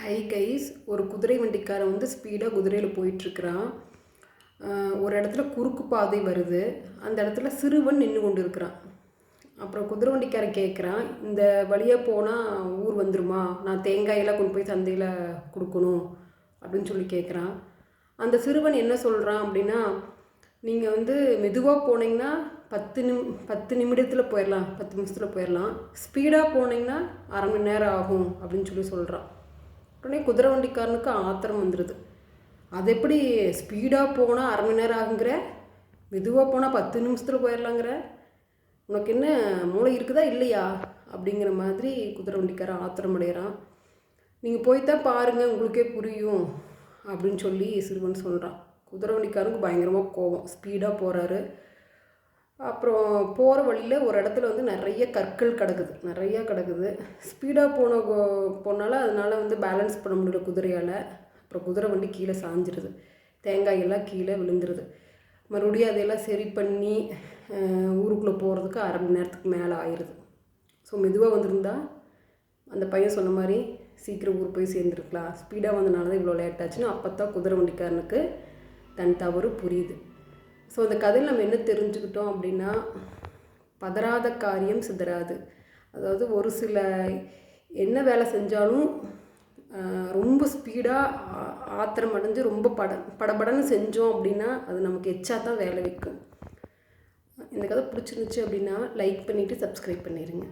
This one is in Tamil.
ஹை கைஸ் ஒரு குதிரை வண்டிக்காரன் வந்து ஸ்பீடாக குதிரையில் போயிட்டுருக்கிறான். ஒரு இடத்துல குறுக்கு பாதை வருது. அந்த இடத்துல சிறுவன் நின்று கொண்டு இருக்கிறான் அப்புறம் குதிரை வண்டிக்காரன் கேட்குறான் இந்த வழியாக போனால் ஊர் வந்துருமா? நான் தேங்காயெல்லாம் கொண்டு போய் சந்தையில் கொடுக்கணும். அப்படின்னு சொல்லி கேட்குறான் அந்த சிறுவன் என்ன சொல்கிறான் அப்படின்னா நீங்கள் வந்து மெதுவாக போனீங்கன்னா பத்து நிம் பத்து நிமிடத்தில் போயிடலாம் பத்து நிமிஷத்தில் போயிடலாம் ஸ்பீடாக போனீங்கன்னா அரை மணி நேரம் ஆகும். அப்படின்னு சொல்லி சொல்கிறான் உடனே குதிரை வண்டிக்காரனுக்கு ஆத்திரம் வந்துடுது அது எப்படி ஸ்பீடாக போனால் அரை மணி நேரம் ஆகுங்கிற? மெதுவாக போனால் பத்து நிமிஷத்தில் போயிடலாங்கிற உனக்கு என்ன மூளை இருக்குதா இல்லையா? அப்படிங்கிற மாதிரி குதிரை வண்டிக்காரன் ஆத்திரம் அடைகிறான். நீங்கள் போய்த்தான் பாருங்கள் உங்களுக்கே புரியும் அப்படின்னு சொல்லி சிறுவன் சொல்கிறான் குதிரை வண்டிக்காரனுக்கு பயங்கரமாக கோவம் ஸ்பீடாக போகிறாரு அப்புறம் போகிற வழியில் ஒரு இடத்துல வந்து நிறைய கற்கள் கிடக்குது. நிறையா கிடக்குது. ஸ்பீடாக போன போனால அதனால் வந்து பேலன்ஸ் பண்ண முடியல குதிரையால். அப்புறம் குதிரை வண்டி கீழே சாஞ்சிருது. தேங்காய் எல்லாம் கீழே விழுந்துருது. மறுபடியும் அதையெல்லாம் சரி பண்ணி ஊருக்குள்ளே போகிறதுக்கு அரை மணி நேரத்துக்கு மேலே ஆயிடுது ஸோ மெதுவாக வந்திருந்தா அந்த பையன் சொன்ன மாதிரி சீக்கிரம் ஊர் போய் சேர்ந்துருக்கலாம். ஸ்பீடாக வந்தனால தான் இவ்வளோ லேட் ஆச்சுன்னு அப்போ தான் குதிரை வண்டிக்காரனுக்கு தன் தவறு புரியுது. ஸோ அந்த கதையில் நம்ம என்ன தெரிஞ்சுக்கிட்டோம் அப்படின்னா பதறாத காரியம் சிதறாது. அதாவது ஒரு சில என்ன வேலை செஞ்சாலும் ரொம்ப ஸ்பீடாக ஆத்திரம் அடைஞ்சு ரொம்ப பட படபடன்னு செஞ்சோம் அப்படின்னா அது நமக்கு எச்சா தான் வேலை வைக்கும். இந்த கதை பிடிச்சிருந்துச்சு அப்படின்னா லைக் பண்ணிவிட்டு சப்ஸ்கிரைப் பண்ணிடுங்க